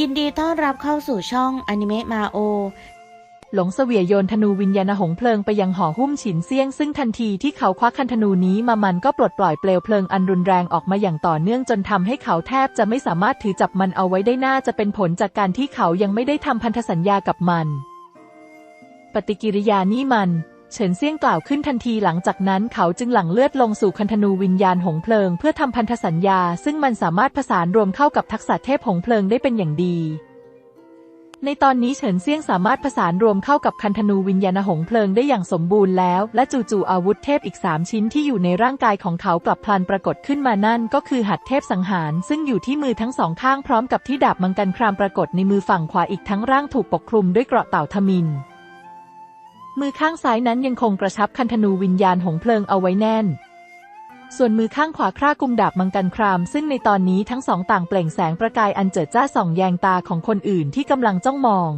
ยินดีต้อนรับเข้าสู่ช่องอนิเมะมาโอ หลงเสวียโยนธนูวิญญาณหงเพลิงไปยังห่อหุ้มฉินเซียง ซึ่งทันทีที่เขาควักคันธนูนี้มามันก็ปลดปล่อยเปลวเพลิงอันรุนแรงออกมาอย่างต่อเนื่องจนทำให้เขาแทบจะไม่สามารถถือจับมันเอาไว้ได้น่าจะเป็นผลจากการที่เขายังไม่ได้ทำพันธสัญญากับมัน ปฏิกิริยานี้มัน เฉินเซี่ยงกล่าวขึ้นทันทีหลังจากนั้นเขาจึงหลั่งเลือดลงสู่คันธนูวิญญาณหงเพลิง เพื่อทำพันธสัญญา ซึ่งมันสามารถผสานรวมเข้ากับทักษะเทพหงเพลิงได้เป็นอย่างดี ในตอนนี้เฉินเซี่ยงสามารถผสานรวมเข้ากับคันธนูวิญญาณหงเพลิงได้อย่างสมบูรณ์แล้ว และจู่ๆอาวุธเทพอีกสามชิ้นที่อยู่ในร่างกายของเขากลับพลันปรากฏขึ้นมานั่น ก็คือหัดเทพสังหาร ซึ่งอยู่ที่มือทั้งสองข้างพร้อมกับที่ดาบมังกรครามปรากฏในมือฝั่งขวาอีกทั้งร่างถูกปกคลุมด้วยเกราะเต่าทมิน มือข้างซ้ายนั้นยังคงกระชับคันธนูวิญญาณหงเพลิงเอาไว้แน่น ส่วนมือข้างขวาคร่ากุมดาบมังกรคราม ซึ่งในตอนนี้ทั้งสองต่างเปล่งแสงประกายอันเจิดจ้าส่องแยงตาของคนอื่นที่กำลังจ้องมอง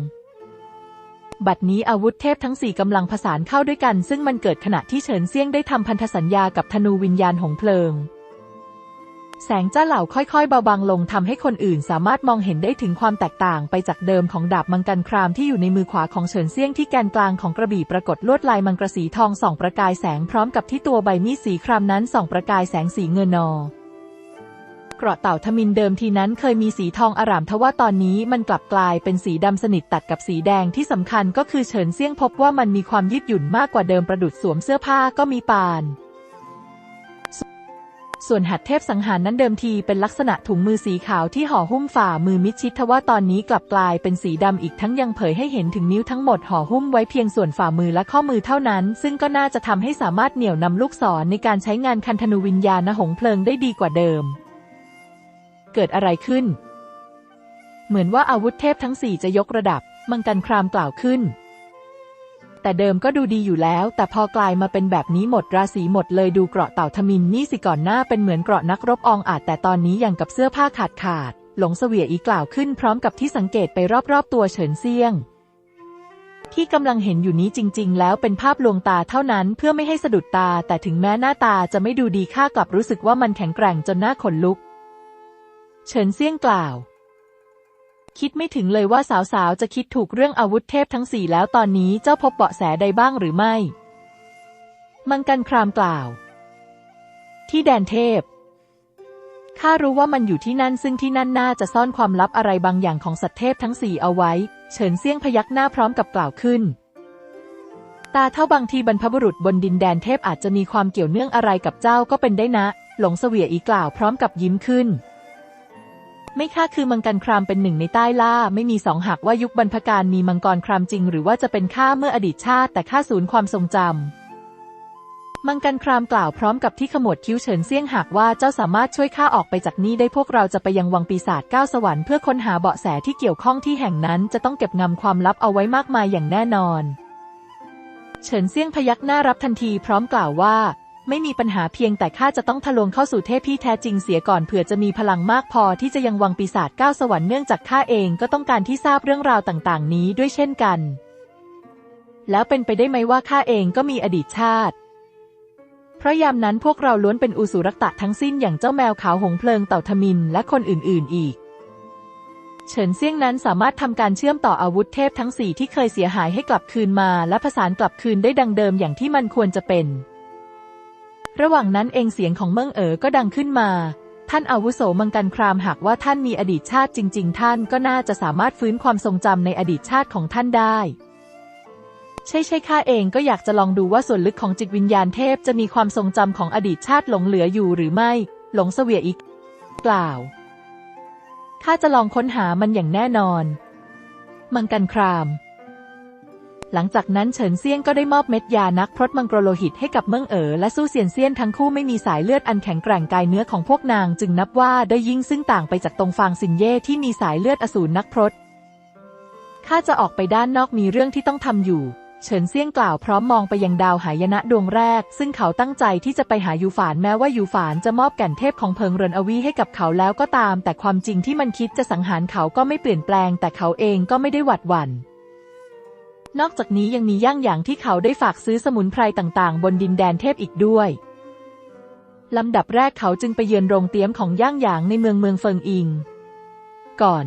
บัดนี้อาวุธเทพทั้งสี่กำลังผสานเข้าด้วยกัน ซึ่งมันเกิดขณะที่เฉินเซียงได้ทำพันธสัญญากับธนูวิญญาณหงเพลิง แสงจ้าเหล่าค่อยๆ เบาบางลงทำให้คนอื่นสามารถมองเห็นได้ถึงความแตกต่างไปจากเดิมของดาบมังกรครามที่อยู่ในมือขวาของเฉินเซี่ยงที่แกนกลางของกระบี่ปรากฏลวดลายมังกรสีทองส่องประกายแสงพร้อมกับที่ตัวใบมีดสีครามนั้นส่องประกายแสงสีเงินนอเกราะเต่าทมินเดิมทีนั้นเคยมีสีทองอร่ามทว่าตอนนี้มันกลับกลายเป็นสีดำสนิทตัดกับสีแดงที่สำคัญก็คือเฉินเซี่ยงพบว่ามันมีความยืดหยุ่นมากกว่าเดิมประดุดสวมเสื้อผ้าก็มีปาน ส่วนหัดเทพสังหารนั้นเดิมทีเป็นลักษณะถุงมือสีขาวที่ห่อหุ้มฝ่ามือมิดชิดทว่าตอนนี้กลับกลายเป็นสีดำอีกทั้งยังเผยให้เห็นถึงนิ้วทั้งหมดห่อหุ้มไว้เพียงส่วนฝ่ามือและข้อมือเท่านั้น ซึ่งก็น่าจะทำให้สามารถเหนี่ยวนำลูกศรในการใช้งานคันธนูวิญญาณหงส์เพลิงได้ดีกว่าเดิม เกิดอะไรขึ้น เหมือนว่าอาวุธเทพทั้งสี่จะยกระดับ มังกันครามกล่าวขึ้น แต่เดิมก็ดูดีอยู่แล้ว แต่พอกลายมาเป็นแบบนี้หมดราศีหมดเลยดูเกราะเต่าทมินนี่สิก่อนหน้าเป็นเหมือนเกราะนักรบองอาจ แต่ตอนนี้อย่างกับเสื้อผ้าขาดขาด หลงเสวียอีกล่าวขึ้นพร้อมกับที่สังเกตไปรอบๆตัวเฉินเซียง ที่กำลังเห็นอยู่นี้จริง ๆ แล้วเป็นภาพลวงตาเท่านั้นเพื่อไม่ให้สะดุดตา แต่ถึงแม้หน้าตาจะไม่ดูดีข้ากลับรู้สึกว่ามันแข็งแกร่งจนหน้าขนลุก เฉินเซียงกล่าว คิดไม่ถึงเลยว่าสาวๆ จะคิดถูกเรื่องอาวุธเทพทั้งสี่แล้วตอนนี้เจ้าพบเบาะแสใดบ้างหรือไม่ มังกันครามกล่าว ที่แดนเทพ ข้ารู้ว่ามันอยู่ที่นั่นซึ่งที่นั่นน่าจะซ่อนความลับอะไรบางอย่างของสัตว์เทพทั้งสี่เอาไว้ เฉินเซี่ยงพยักหน้าพร้อมกับกล่าวขึ้น ตาเท่าบางทีบรรพบุรุษบนดินแดนเทพอาจจะมีความเกี่ยวเนื่องอะไรกับเจ้าก็เป็นได้นะ หลงเสวียอีกล่าวพร้อมกับยิ้มขึ้น ไม่ค่าคือมังกรครามเป็นหนึ่งในใต้ล่า ไม่มีสองหากว่ายุคบรรพการมีมังกรครามจริง หรือว่าจะเป็นข้าเมื่ออดีตชาติ แต่ข้าสูญความทรงจำมังกรครามกล่าวพร้อมกับที่ขมวดคิ้วเฉินเซี่ยงหากว่าเจ้าสามารถช่วยข้าออกไปจากนี้ได้พวกเราจะไปยังวังปีศาจก้าสวรรค์เพื่อค้นหาเบาะแสที่เกี่ยวข้องที่แห่งนั้นจะต้องเก็บงำความลับเอาไว้มากมายอย่างแน่นอน เฉินเซี่ยงพยักหน้ารับทันทีพร้อมกล่าวว่า ไม่มีปัญหาเพียงแต่ข้าจะต้องทะลวงเข้าสู่เทพที่แท้จริงเสียก่อนเผื่อจะมีพลังมากพอที่จะยังวังปีศาจก้าวสวรรค์เนื่องจากข้าเองก็ต้องการที่ทราบเรื่องราวต่างๆ นี้ด้วยเช่นกัน แล้วเป็นไปได้ไหมว่าข้าเองก็มีอดีตชาติ เพราะยามนั้นพวกเราล้วนเป็นอุสุรักตะทั้งสิ้นอย่างเจ้าแมวขาวหงเพลิงเต่าทมินและคนอื่น ๆ อีกเฉินเซี่ยงนั้นสามารถทำการเชื่อมต่ออาวุธเทพทั้งสี่ที่เคยเสียหายให้กลับคืนมา และผสานกลับคืนได้ดังเดิมอย่างที่มันควรจะเป็น ระหว่างนั้นเองเสียงของเมิ่งเอ๋อก็ดังขึ้นมา ท่านอาวุโสมังกันครามหากว่าท่านมีอดีตชาติจริง ๆ ท่านก็น่าจะสามารถฟื้นความทรงจำในอดีตชาติของท่านได้ ใช่ใช่ข้าเองก็อยากจะลองดูว่าส่วนลึกของจิตวิญญาณเทพจะมีความทรงจำของอดีตชาติหลงเหลืออยู่หรือไม่ หลงเสวียอีก กล่าวข้าจะลองค้นหามันอย่างแน่นอน มังกันคราม หลังจากนั้นเฉินเซียงก็ได้มอบเม็ดยานักพรตมังกรโลหิตให้กับเมิ่งเอ๋อและสู้เซียนเซียนทั้งคู่ไม่มีสายเลือดอันแข็งแกร่งกายเนื้อของพวกนางจึงนับว่าได้ยิ่งซึ่งต่างไปจากตรงฟางซินเย่ที่มีสายเลือดอสูรนักพรตข้าจะออกไปด้านนอกมีเรื่องที่ต้องทำอยู่ เฉินเซียงกล่าวพร้อมมองไปยังดาวหายนะดวงแรก ซึ่งเขาตั้งใจที่จะไปหายูฝานแม้ว่ายูฝานจะมอบแก่นเทพของเพิงเรินอวีให้กับเขาแล้วก็ตาม แต่ความจริงที่มันคิดจะสังหารเขาก็ไม่เปลี่ยนแปลง แต่เขาเองก็ไม่ได้หวัดหวั่น นอกจากนี้ยังมีย่างอย่างที่เขาได้ฝากซื้อสมุนไพรต่างๆ บนดินแดนเทพอีกด้วย ลำดับแรกเขาจึงไปเยือนโรงเตี้ยมของย่างหยางในเมืองเมืองเฟิงอิง ก่อน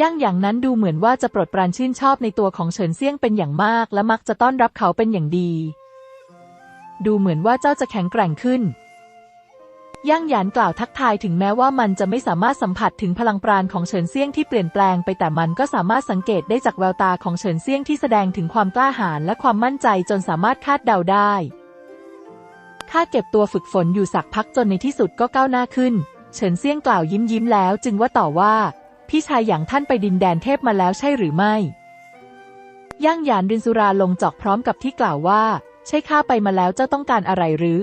ย่างอย่างนั้นดูเหมือนว่าจะปรดปรานชื่นชอบในตัวของเฉินเซี่ยงเป็นอย่างมาก และมักจะต้อนรับเขาเป็นอย่างดี ดูเหมือนว่าเจ้าจะแข็งแกร่งขึ้น ย่างหยานกล่าวทักทายถึงแม้ว่ามันจะไม่สามารถสัมผัสถึงพลังปราณของเฉินเซี่ยงที่เปลี่ยนแปลงไปแต่มันก็สามารถสังเกตได้จากแววตาของเฉินเซี่ยงที่แสดงถึงความกล้าหาญและความมั่นใจจนสามารถคาดเดาได้ข้าเก็บตัวฝึกฝนอยู่สักพักจนในที่สุดก็ก้าวหน้าขึ้น เฉินเซี่ยงกล่าวยิ้มยิ้มแล้ว จึงว่าต่อว่า พี่ชายอย่างท่านไปดินแดนเทพมาแล้วใช่หรือไม่ ย่างหยานรินสุราลงจอกพร้อมกับที่กล่าวว่า ใช่ข้าไปมาแล้วเจ้าต้องการอะไรหรือ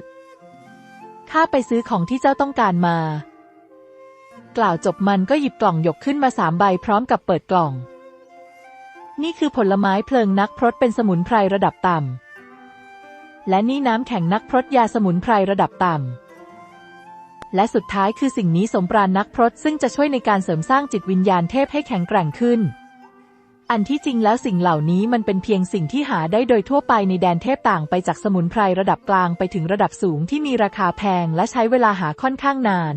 ข้าไปซื้อของที่เจ้าต้องการมา กล่าวจบมันก็หยิบกล่องหยกขึ้นมาสามใบพร้อมกับเปิดกล่อง นี่คือผลไม้เพลิงนักพรตเป็นสมุนไพรระดับต่ำ และนี่น้ำแข็งนักพรตยาสมุนไพรระดับต่ำ และสุดท้ายคือสิ่งนี้สมปราณนักพรตซึ่งจะช่วยในการเสริมสร้างจิตวิญญาณเทพให้แข็งแกร่งขึ้น อันที่จริงแล้วสิ่งเหล่านี้มันเป็นเพียงสิ่งที่หาได้โดยทั่วไปในแดนเทพต่างไปจากสมุนไพรระดับกลางไปถึงระดับสูงที่มีราคาแพงและใช้เวลาหาค่อนข้างนาน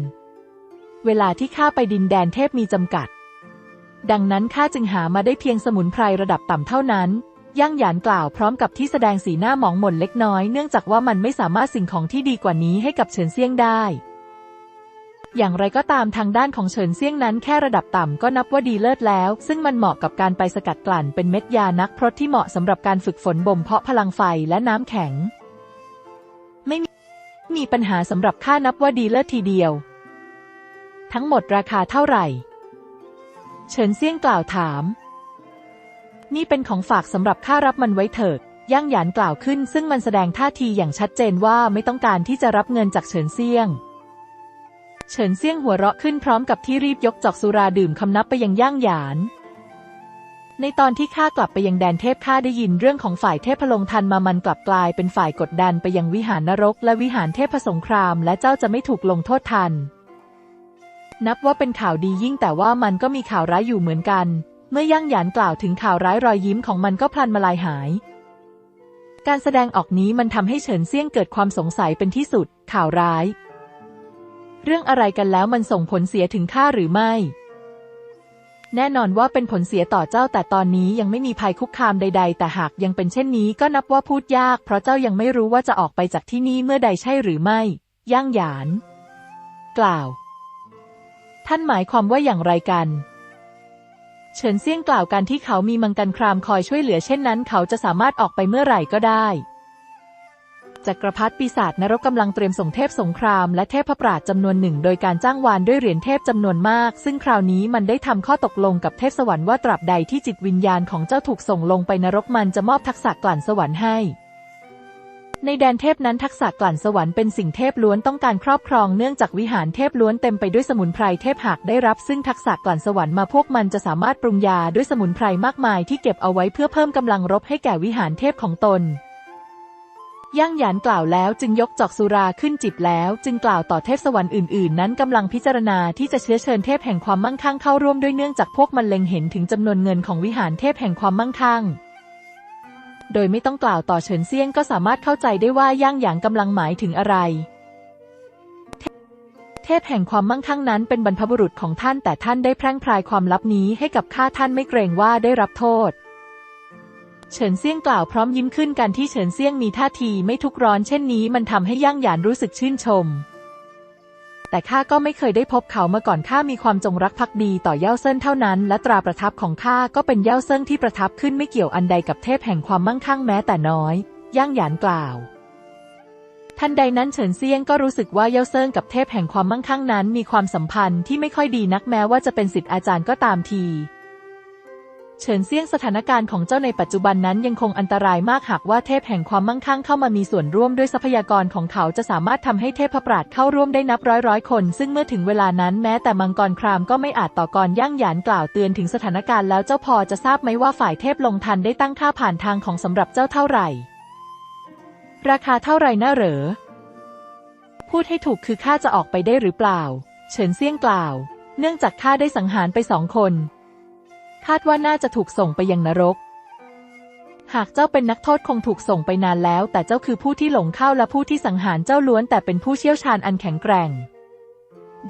เวลาที่ข้าไปดินแดนเทพมีจำกัด ดังนั้นข้าจึงหามาได้เพียงสมุนไพรระดับต่ำเท่านั้น ย่างหยานกล่าวพร้อมกับที่แสดงสีหน้าหมองหม่นเล็กน้อยเนื่องจากว่ามันไม่สามารถสิ่งของที่ดีกว่านี้ให้กับเฉินเซียงได้ อย่างไรก็ตามทางด้านของเฉินเซี่ยงนั้นแค่ระดับต่ำก็นับว่าดีเลิศแล้ว ซึ่งมันเหมาะกับการไปสกัดกลั่นเป็นเม็ดยานักพรตที่เหมาะสำหรับการฝึกฝนบ่มเพาะพลังไฟและน้ำแข็ง ไม่มีปัญหาสำหรับข้านับว่าดีเลิศทีเดียว ทั้งหมดราคาเท่าไหร่ เฉินเซี่ยงกล่าวถาม นี่เป็นของฝากสำหรับข้ารับมันไว้เถิดย่างหยานกล่าวขึ้น ซึ่งมันแสดงท่าทีอย่างชัดเจนว่าไม่ต้องการที่จะรับเงินจากเฉินเซี่ยง เฉินเซี่ยงหัวเราะขึ้นพร้อมกับที่รีบยกจอกสุราดื่มคำนับไปยังย่างหยาน ในตอนที่ข้ากลับไปยังแดนเทพข้าได้ยินเรื่องของฝ่ายเทพพลงทันมามันกลับกลายเป็นฝ่ายกดดันไปยังวิหารนรก และวิหารเทพสงคราม และเจ้าจะไม่ถูกลงโทษทัน นับว่าเป็นข่าวดียิ่งแต่ว่ามันก็มีข่าวร้ายอยู่เหมือนกัน เมื่อย่างหยานกล่าวถึงข่าวร้ายรอยยิ้มของมันก็พลันมาลายหายการแสดงออกนี้มันทำให้เฉินเซี่ยงเกิดความสงสัยเป็นที่สุด ข่าวร้าย เรื่องอะไรกันแล้วมันส่งผลเสียถึงข้าหรือไม่ แน่นอนว่าเป็นผลเสียต่อเจ้าแต่ตอนนี้ยังไม่มีภัยคุกคามใด ๆ แต่หากยังเป็นเช่นนี้ก็นับว่าพูดยาก เพราะเจ้ายังไม่รู้ว่าจะออกไปจากที่นี่เมื่อใดใช่หรือไม่ ย่างหยาน กล่าว ท่านหมายความว่าอย่างไรกันเฉินเซี่ยงกล่าวการที่เขามีมังกันครามคอยช่วยเหลือเช่นนั้น เขาจะสามารถออกไปเมื่อไหร่ก็ได้ จักรพรรดิปีศาจนรกกำลังเตรียมส่งเทพสงครามและเทพปราชจำนวนหนึ่งโดยการจ้างวานด้วยเหรียญเทพจำนวนมาก ซึ่งคราวนี้มันได้ทำข้อตกลงกับเทพสวรรค์ว่าตราบใดที่จิตวิญญาณของเจ้าถูกส่งลงไปนรกมันจะมอบทักษะกลั่นสวรรค์ให้ในแดนเทพนั้นทักษะกลั่นสวรรค์เป็นสิ่งเทพล้วนต้องการครอบครองเนื่องจากวิหารเทพล้วนเต็มไปด้วยสมุนไพรเทพหากได้รับ ซึ่งทักษะกลั่นสวรรค์มาพวกมันจะสามารถปรุงยาด้วยสมุนไพรมากมายที่เก็บเอาไว้เพื่อเพิ่มกำลังรบให้แก่วิหารเทพของตน ย่างหยานกล่าวแล้วจึงยกจอกสุราขึ้นจิบแล้ว จึงกล่าวต่อเทพสวรรค์อื่นๆ นั้นกำลังพิจารณาที่จะเชื้อเชิญเทพแห่งความมั่งคั่งเข้าร่วมด้วยเนื่องจากพวกมันเล็งเห็นถึงจำนวนเงินของวิหารเทพแห่งความมั่งคั่ง โดยไม่ต้องกล่าวต่อเฉินเซียงก็สามารถเข้าใจได้ว่าย่างหยางกำลังหมายถึงอะไรเทพแห่งความมั่งคั่งนั้นเป็นบรรพบุรุษของท่านแต่ท่านได้แพร่งพรายความลับนี้ให้กับข้าท่านไม่เกรงว่าได้รับโทษ เฉินเซี่ยงกล่าวพร้อมยิ้มขึ้นการที่เฉินเซี่ยงมีท่าทีไม่ทุกร้อนเช่นนี้มันทำให้ย่างหยานรู้สึกชื่นชม แต่ข้าก็ไม่เคยได้พบเขามาก่อนข้ามีความจงรักภักดีต่อเย่าเซินเท่านั้น และตราประทับของข้าก็เป็นเย่าเซินที่ประทับขึ้นไม่เกี่ยวอันใดกับเทพแห่งความมั่งคั่งแม้แต่น้อย ย่างหยานกล่าวทันใดนั้นเฉินเซียงก็รู้สึกว่าเย่าเซิงกับเทพแห่งความมั่งคั่งนั้น มีความสัมพันธ์ที่ไม่ค่อยดีนักแม้ว่าจะเป็นศิษย์อาจารย์ก็ตามที เฉินเซี่ยงสถานการณ์ของเจ้าในปัจจุบันนั้นยังคงอันตรายมากหากว่าเทพแห่งความมั่งคั่งเข้ามามีส่วนร่วมด้วยทรัพยากรของเขาจะสามารถทำให้เทพปราชเข้าร่วมได้นับร้อยร้อยคน ซึ่งเมื่อถึงเวลานั้นแม้แต่มังกรครามก็ไม่อาจต่อกรย่างหยานกล่าวเตือนถึงสถานการณ์แล้วเจ้าพอจะทราบไหมว่าฝ่ายเทพลงทันได้ตั้งค่าผ่านทางของสำหรับเจ้าเท่าไหร่ ราคาเท่าไหร่น่าเหรอ พูดให้ถูกคือข้าจะออกไปได้หรือเปล่า เฉินเซี่ยงกล่าว เนื่องจากข้าได้สังหารไปสองคน คาดว่าน่าจะถูกส่งไปยังนรก หากเจ้าเป็นนักโทษคงถูกส่งไปนานแล้ว แต่เจ้าคือผู้ที่หลงเข้าและผู้ที่สังหารเจ้าล้วนแต่เป็นผู้เชี่ยวชาญอันแข็งแกร่ง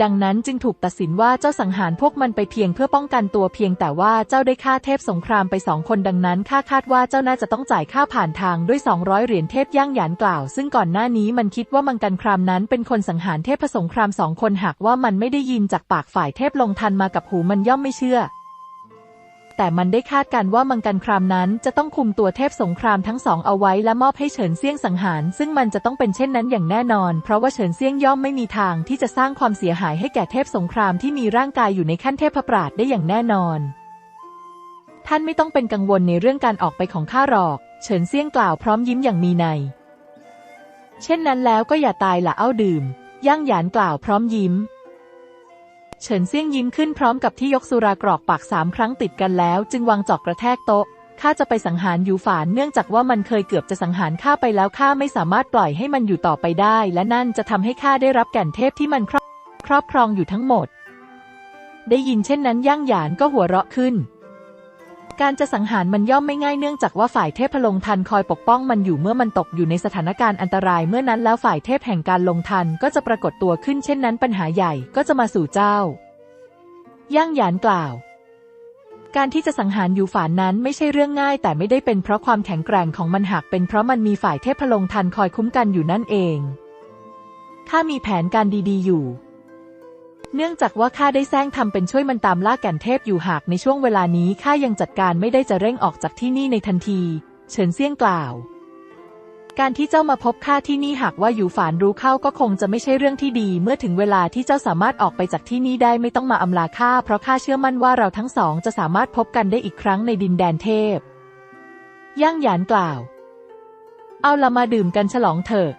ดังนั้นจึงถูกตัดสินว่าเจ้าสังหารพวกมันไปเพียงเพื่อป้องกันตัวเพียงแต่ว่าเจ้าได้ฆ่าเทพสงครามไปสองคนดังนั้นข้าคาดว่าเจ้าน่าจะต้องจ่ายค่าผ่านทางด้วย 200 เหรียญเทพย่างหยานกล่าว ซึ่งก่อนหน้านี้มันคิดว่ามังกันครามนั้นเป็นคนสังหารเทพสงครามสองคนหากว่ามันไม่ได้ยินจากปากฝ่ายเทพลงทันมากับหูมันย่อมไม่เชื่อ แต่มันได้คาดการว่ามังกันครามนั้นจะต้องคุมตัวเทพสงครามทั้งสองเอาไว้และมอบให้เฉินเซี่ยงสังหาร ซึ่งมันจะต้องเป็นเช่นนั้นอย่างแน่นอน เพราะว่าเฉินเซี่ยงย่อมไม่มีทางที่จะสร้างความเสียหายให้แก่เทพสงครามที่มีร่างกายอยู่ในขั้นเทพปราดได้อย่างแน่นอน ท่านไม่ต้องเป็นกังวลในเรื่องการออกไปของข้าหรอก เฉินเซี่ยงกล่าวพร้อมยิ้มอย่างมีในเช่นนั้นแล้วก็อย่าตายละเอ้าดื่ม ย่างหยานกล่าวพร้อมยิ้ม เฉินเซี่ยงยิ้มขึ้นพร้อมกับที่ยกสุรากรอกปากสามครั้งติดกันแล้ว จึงวางจอกกระแทกโต๊ะข้าจะไปสังหารยูฝานเนื่องจากว่ามันเคยเกือบจะสังหารข้าไปแล้วข้าไม่สามารถปล่อยให้มันอยู่ต่อไปได้ และนั่นจะทำให้ข้าได้รับแก่นเทพที่มันครอบครอบครองอยู่ทั้งหมด ได้ยินเช่นนั้นย่างหยานก็หัวเราะขึ้น การจะสังหารมันย่อมไม่ง่ายเนื่องจากว่าฝ่ายเทพลงทันคอยปกป้องมันอยู่เมื่อมันตกอยู่ในสถานการณ์อันตรายเมื่อนั้นแล้วฝ่ายเทพแห่งการลงทันก็จะปรากฏตัวขึ้นเช่นนั้นปัญหาใหญ่ก็จะมาสู่เจ้า ย่างหยานกล่าว การที่จะสังหารอยู่ฝานนั้นไม่ใช่เรื่องง่าย แต่ไม่ได้เป็นเพราะความแข็งแกร่งของมันหากเป็นเพราะมันมีฝ่ายเทพพลงทันคอยคุ้มกันอยู่นั่นเองข้ามีแผนการดีๆอยู่ เนื่องจากว่าข้าได้แซงทำเป็นช่วยมันตามล่าแก่นเทพอยู่หากในช่วงเวลานี้ข้ายังจัดการไม่ได้จะเร่งออกจากที่นี่ในทันที เฉินเซี่ยงกล่าว การที่เจ้ามาพบข้าที่นี่หากว่าอยู่ฝานรู้เข้าก็คงจะไม่ใช่เรื่องที่ดี เมื่อถึงเวลาที่เจ้าสามารถออกไปจากที่นี่ได้ไม่ต้องมาอำลาข้าเพราะข้าเชื่อมั่นว่าเราทั้งสองจะสามารถพบกันได้อีกครั้งในดินแดนเทพ ย่างหยานกล่าว เอาละมาดื่มกันฉลองเถอะ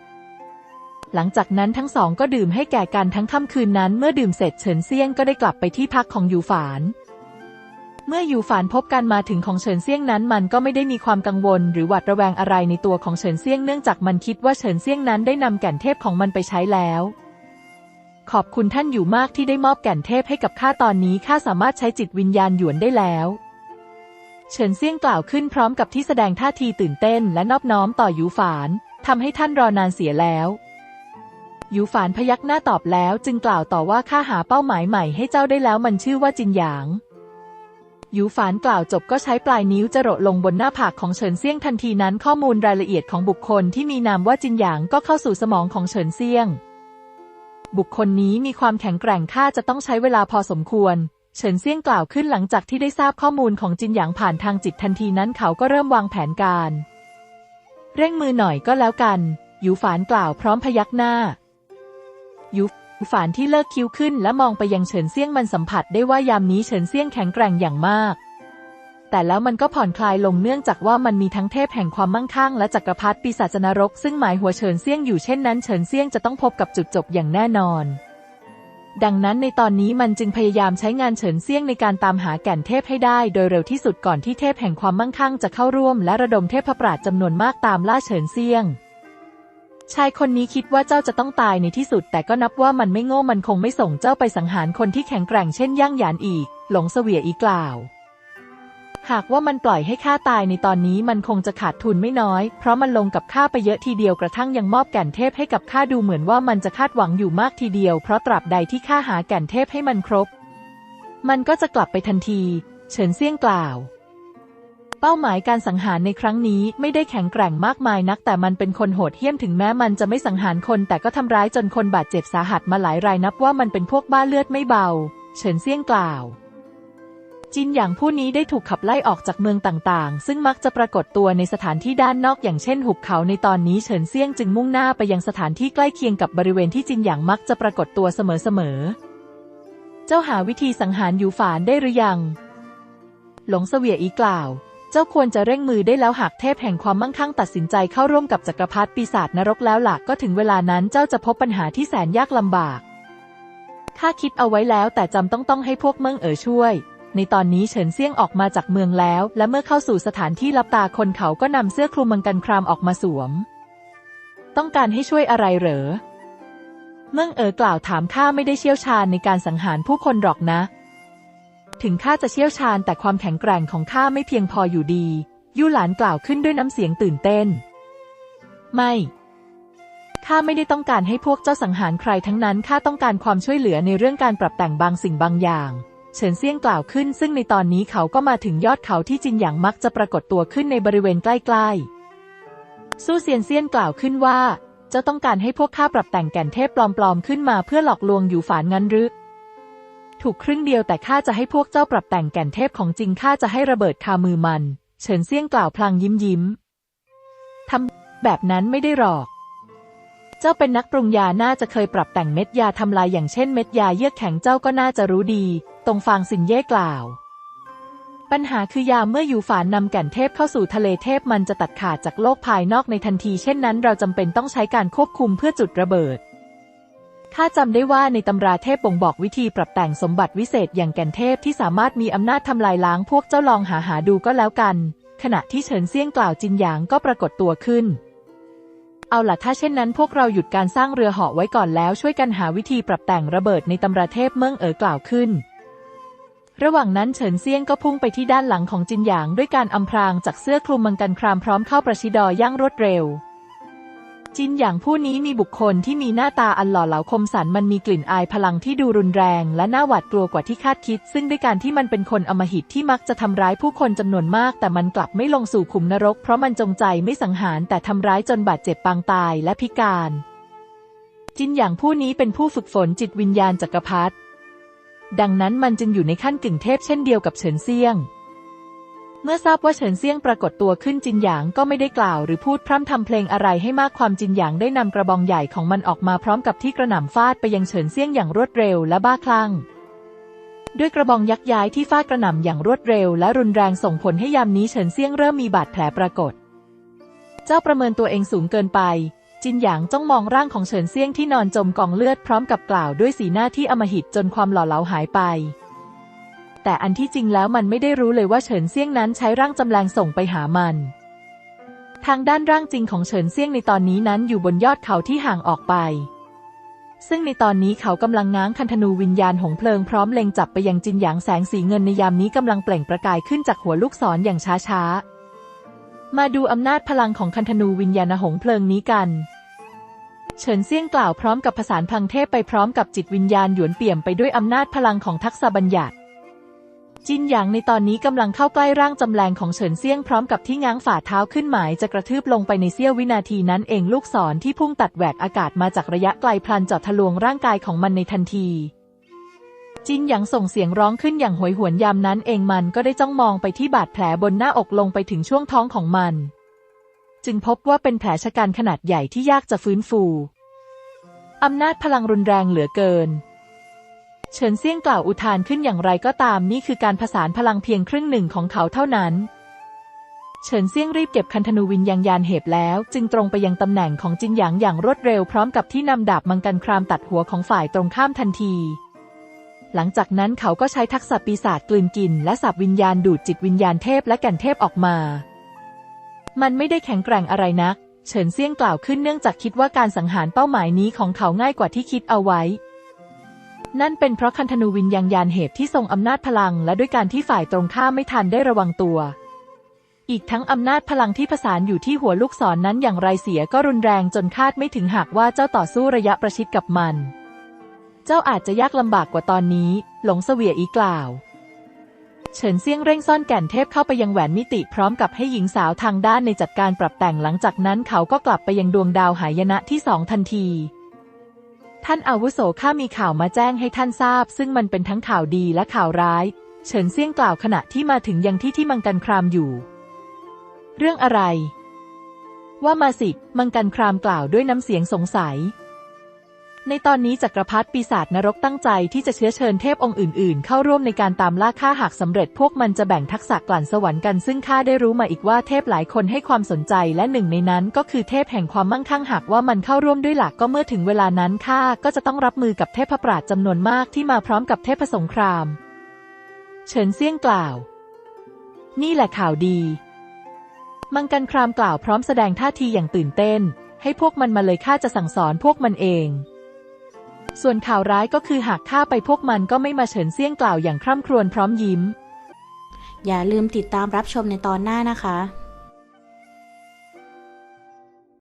หลังจากนั้นทั้งสองก็ดื่มให้แก่กันทั้งค่ำคืนนั้น เมื่อดื่มเสร็จเฉินเซียงก็ได้กลับไปที่พักของยูฝาน เมื่อยูฝานพบการมาถึงของเฉินเซียงนั้น มันก็ไม่ได้มีความกังวล หรือหวาดระแวงอะไรในตัวของเฉินเซียงเนื่องจากมันคิดว่าเฉินเซียงนั้นได้นำแก่นเทพของมันไปใช้แล้ว ขอบคุณท่านอยู่มากที่ได้มอบแก่นเทพให้กับข้าตอนนี้ข้าสามารถใช้จิตวิญญาณหยวนได้แล้วเฉินเซียงกล่าวขึ้นพร้อมกับที่แสดงท่าทีตื่นเต้นและนอบน้อมต่อยูฝานทำให้ท่านรอนานเสียแล้ว ยูฝานพยักหน้าตอบแล้วจึงกล่าวต่อว่าข้าหาเป้าหมายใหม่ให้เจ้าได้แล้วมันชื่อว่าจินหยางยูฝานกล่าวจบก็ใช้ปลายนิ้วจรดลงบนหน้าผากของเฉินเซี่ยงทันทีนั้นข้อมูลรายละเอียดของบุคคลที่มีนามว่าจินหยางก็เข้าสู่สมองของเฉินเซี่ยง บุคคลนี้มีความแข็งแกร่งข้าจะต้องใช้เวลาพอสมควร เฉินเซี่ยงกล่าวขึ้นหลังจากที่ได้ทราบข้อมูลของจินหยางผ่านทางจิตทันทีนั้นเขาก็เริ่มวางแผนการ เร่งมือหน่อยก็แล้วกันยูฝานกล่าวพร้อมพยักหน้า ยูฝานที่เลิกคิ้วขึ้นและมองไปยังเฉินเซี่ยงมันสัมผัสได้ว่ายามนี้เฉินเซี่ยงแข็งแกร่งอย่างมาก แต่แล้วมันก็ผ่อนคลายลงเนื่องจากว่ามันมีทั้งเทพแห่งความมั่งคั่งและจักรพรรดิปีศาจนรก ซึ่งหมายหัวเฉินเซี่ยงอยู่เช่นนั้นเฉินเซี่ยงจะต้องพบกับจุดจบอย่างแน่นอน ดังนั้นในตอนนี้มันจึงพยายามใช้งานเฉินเซี่ยงในการตามหาแก่นเทพให้ได้ โดยเร็วที่สุดก่อนที่เทพแห่งความมั่งคั่งจะเข้าร่วม และระดมเทพปราชจำนวนมากตามล่าเฉินเซี่ยง ชายคนนี้คิดว่าเจ้าจะต้องตายในที่สุด แต่ก็นับว่ามันไม่โง่มันคงไม่ส่งเจ้าไปสังหารคนที่แข็งแกร่งเช่นย่างหยานอีก หลงเสวียอีกล่าว หากว่ามันปล่อยให้ข้าตายในตอนนี้มันคงจะขาดทุนไม่น้อย เพราะมันลงกับข้าไปเยอะทีเดียวกระทั่งยังมอบแก่นเทพให้กับข้าดูเหมือนว่ามันจะคาดหวังอยู่มากทีเดียว เพราะตราบใดที่ข้าหาแก่นเทพให้มันครบ มันก็จะกลับไปทันที เฉินเซี่ยงกล่าว เป้าหมายการสังหารในครั้งนี้ไม่ได้แข็งแกร่งมากมายนัก แต่มันเป็นคนโหดเหี้ยมถึงแม้มันจะไม่สังหารคน แต่ก็ทำร้ายจนคนบาดเจ็บสาหัสมาหลายรายนับว่ามันเป็นพวกบ้าเลือดไม่เบา เฉินเซี่ยงกล่าวจินอย่างผู้นี้ได้ถูกขับไล่ออกจากเมืองต่างๆ ซึ่งมักจะปรากฏตัวในสถานที่ด้านนอกอย่างเช่นหุบเขาในตอนนี้เฉินเซี่ยงจึงมุ่งหน้าไปยังสถานที่ใกล้เคียงกับบริเวณที่จินอย่างมักจะปรากฏตัวเสมอๆ เจ้าหาวิธีสังหารยูฝานได้หรือยัง หลงเสวียอีกล่าว เจ้าควรจะเร่งมือได้แล้วหากเทพแห่งความมั่งคั่งตัดสินใจเข้าร่วมกับจักรพรรดิปีศาจนรกแล้วหล่ะก็ถึงเวลานั้นเจ้าจะพบปัญหาที่แสนยากลำบาก ข้าคิดเอาไว้แล้วแต่จำต้องต้องให้พวกเมืองเอ๋อช่วย ในตอนนี้เฉินเซี่ยงออกมาจากเมืองแล้ว และเมื่อเข้าสู่สถานที่ลับตาคนเขาก็นำเสื้อคลุมมังกันครามออกมาสวม ต้องการให้ช่วยอะไรเหรอ เมืองเอ๋อกล่าวถามข้าไม่ได้เชี่ยวชาญในการสังหารผู้คนหรอกนะ ถึงข้าจะเชี่ยวชาญแต่ความแข็งแกร่งของข้าไม่เพียงพออยู่ดี ยู่หลานกล่าวขึ้นด้วยน้ำเสียงตื่นเต้น ไม่ ข้าไม่ได้ต้องการให้พวกเจ้าสังหารใครทั้งนั้น ข้าต้องการความช่วยเหลือในเรื่องการปรับแต่งบางสิ่งบางอย่าง เฉินเซี่ยงกล่าวขึ้น ซึ่งในตอนนี้เขาก็มาถึงยอดเขาที่จินหยางมักจะปรากฏตัวขึ้นในบริเวณใกล้ๆ สู้เซียนเซียนกล่าวขึ้นว่า เจ้าต้องการให้พวกข้าปรับแต่งแก่นเทพปลอมๆขึ้นมาเพื่อหลอกลวงอยู่ฝานงั้นหรือ ถูกครึ่งเดียวแต่ข้าจะให้พวกเจ้าปรับแต่งแก่นเทพของจริงข้าจะให้ระเบิดคามือมัน เฉินเซี่ยงกล่าวพลางยิ้มยิ้มทำแบบนั้นไม่ได้หรอก เจ้าเป็นนักปรุงยาน่าจะเคยปรับแต่งเม็ดยาทำลายอย่างเช่นเม็ดยาเยือกแข็งเจ้าก็น่าจะรู้ดี ตรงฟางสินเย่กล่าว ปัญหาคือยาเมื่ออยู่ฝานนำแก่นเทพเข้าสู่ทะเลเทพมันจะตัดขาดจากโลกภายนอกในทันที เช่นนั้น เราจำเป็นต้องใช้การควบคุมเพื่อจุดระเบิด ข้าจำได้ว่าในตำราเทพบ่งบอกวิธีปรับแต่งสมบัติวิเศษอย่างแก่นเทพที่สามารถมีอำนาจทำลายล้างพวกเจ้าลองหาหาดูก็แล้วกัน ขณะที่เฉินเซี่ยงกล่าวจินหยางก็ปรากฏตัวขึ้น เอาล่ะถ้าเช่นนั้นพวกเราหยุดการสร้างเรือเหาะไว้ก่อนแล้วช่วยกันหาวิธีปรับแต่งระเบิดในตำราเทพเมืองเอ๋อกล่าวขึ้น ระหว่างนั้นเฉินเซี่ยงก็พุ่งไปที่ด้านหลังของจินหยางด้วยการอำพรางจากเสื้อคลุมมังกันครามพร้อมเข้าประชิดอย่างรวดเร็ว จินหยางผู้นี้มีบุคคลที่มีหน้าตาอันหล่อเหลาคมสันมันมีกลิ่นอายพลังที่ดูรุนแรงและน่าหวาดกลัวกว่าที่คาดคิด ซึ่งด้วยการที่มันเป็นคนอมหิตที่มักจะทำร้ายผู้คนจำนวนมาก แต่มันกลับไม่ลงสู่ขุมนรก เพราะมันจงใจไม่สังหารแต่ทำร้ายจนบาดเจ็บปางตายและพิการ จินหยางผู้นี้เป็นผู้ฝึกฝนจิตวิญญาณจักรพรรดิดังนั้นมันจึงอยู่ในขั้นกึ่งเทพเช่นเดียวกับเฉินเซียง เมื่อทราบว่าเฉินเซี่ยงปรากฏตัวขึ้นจินหยางก็ไม่ได้กล่าวหรือพูดพร่ำทำเพลงอะไรให้มากความจินหยางได้นำกระบองใหญ่ของมันออกมาพร้อมกับที่กระหน่ำฟาดไปยังเฉินเซี่ยงอย่างรวดเร็วและบ้าคลั่งด้วยกระบองยักษ์ย้ายที่ฟาดกระหน่ำอย่างรวดเร็วและรุนแรงส่งผลให้ยามนี้เฉินเซี่ยงเริ่มมีบาดแผลปรากฏ เจ้าประเมินตัวเองสูงเกินไป จินหยางจ้องมองร่างของเฉินเซี่ยงที่นอนจมกองเลือดพร้อมกับกล่าวด้วยสีหน้าที่อมหิตจนความหล่อเหลาหายไป แต่อันที่จริงแล้วมันไม่ได้รู้เลยว่าเฉินเซี่ยงนั้นใช้ร่างจำแรงส่งไปหามัน ทางด้านร่างจริงของเฉินเซี่ยงในตอนนี้นั้นอยู่บนยอดเขาที่ห่างออกไป ซึ่งในตอนนี้เขากำลังง้างคันธนูวิญญาณหงเพลิงพร้อมเล็งจับไปยังจินหยางแสงสีเงินในยามนี้กำลังเปล่งประกายขึ้นจากหัวลูกศรอย่างช้าๆ มาดูอำนาจพลังของคันธนูวิญญาณหงเพลิงนี้กันเฉินเซี่ยงกล่าวพร้อมกับผสานพังเทพไปพร้อมกับจิตวิญญาณหยวนเปี่ยมไปด้วยอำนาจพลังของทักษะบัญญัติ จินหยางในตอนนี้กำลังเข้าใกล้ร่างจำแรงของเฉินเซี่ยงพร้อมกับที่ง้างฝ่าเท้าขึ้นหมายจะกระทืบลงไปในเสี้ยววินาทีนั้นเองลูกศรที่พุ่งตัดแหวกอากาศมาจากระยะไกลพลันเจาะทะลวงร่างกายของมันในทันที จินหยางส่งเสียงร้องขึ้นอย่างหวยหวนยามนั้นเองมันก็ได้จ้องมองไปที่บาดแผลบนหน้าอกลงไปถึงช่วงท้องของมัน จึงพบว่าเป็นแผลชะกันขนาดใหญ่ที่ยากจะฟื้นฟูอำนาจพลังรุนแรงเหลือเกิน เฉินเซี่ยงกล่าวอุทานขึ้นอย่างไรก็ตามนี่คือการผสานพลังเพียงครึ่งหนึ่งของเขาเท่านั้น เฉินเซี่ยงรีบเก็บคันธนูวิญญาณยานเหบแล้ว จึงตรงไปยังตำแหน่งของจินหยางอย่างรวดเร็วพร้อมกับที่นำดาบมังกันครามตัดหัวของฝ่ายตรงข้ามทันที หลังจากนั้นเขาก็ใช้ทักษะปีศาจกลืนกิน และสับวิญญาณดูดจิตวิญญาณเทพและแก่นเทพออกมา มันไม่ได้แข็งแกร่งอะไรนัก เฉินเซี่ยงกล่าวขึ้นเนื่องจากคิดว่าการสังหารเป้าหมายนี้ของเขาง่ายกว่าที่คิดเอาไว้ นั่นเป็นเพราะคันธนูวิญญาณยานเหตุที่ทรงอำนาจพลัง และด้วยการที่ฝ่ายตรงข้ามไม่ทันได้ระวังตัว อีกทั้งอำนาจพลังที่ผสานอยู่ที่หัวลูกศรนนั้นอย่างไรเสียก็รุนแรงจนคาดไม่ถึงหากว่าเจ้าต่อสู้ระยะประชิดกับมัน เจ้าอาจจะยากลำบากกว่าตอนนี้ หลงเสวียอีกล่าว เฉินเซี่ยงเร่งซ่อนแก่นเทพเข้าไปยังแหวนมิติพร้อมกับให้หญิงสาวทางด้านในจัดการปรับแต่งหลังจากนั้นเขาก็กลับไปยังดวงดาวหายนะที่สองทันที ท่านอาวุโสข้ามีข่าวมาแจ้งให้ท่านทราบ ซึ่งมันเป็นทั้งข่าวดีและข่าวร้าย เฉินเซี่ยงกล่าวขณะที่มาถึงยังที่ที่มังกันครามอยู่ เรื่องอะไร ว่ามาสิ มังกันครามกล่าวด้วยน้ำเสียงสงสัย ในตอนนี้จักรพรรดิปีศาจนรกตั้งใจที่จะเชื้อเชิญเทพองค์อื่นๆ เข้าร่วมในการตามล่าข้าหากสำเร็จพวกมันจะแบ่งทักษะกลั่นสวรรค์กันซึ่งข้าได้รู้มาอีกว่าเทพหลายคนให้ความสนใจและหนึ่งในนั้นก็คือเทพแห่งความมั่งคั่งหากว่ามันเข้าร่วมด้วยหลักก็เมื่อถึงเวลานั้นข้าก็จะต้องรับมือกับเทพปราชจำนวนมากที่มาพร้อมกับเทพสงคราม เฉินเซี่ยงกล่าว นี่แหละข่าวดี มังกันครามกล่าวพร้อมแสดงท่าทีอย่างตื่นเต้น ให้พวกมันมาเลยข้าจะสั่งสอนพวกมันเอง ส่วนข่าวร้ายก็คือหากข้าไปพวกมันก็ไม่มาเฉินเซี่ยงกล่าวอย่างคร่ำครวญพร้อมยิ้ม อย่าลืมติดตามรับชมในตอนหน้านะคะ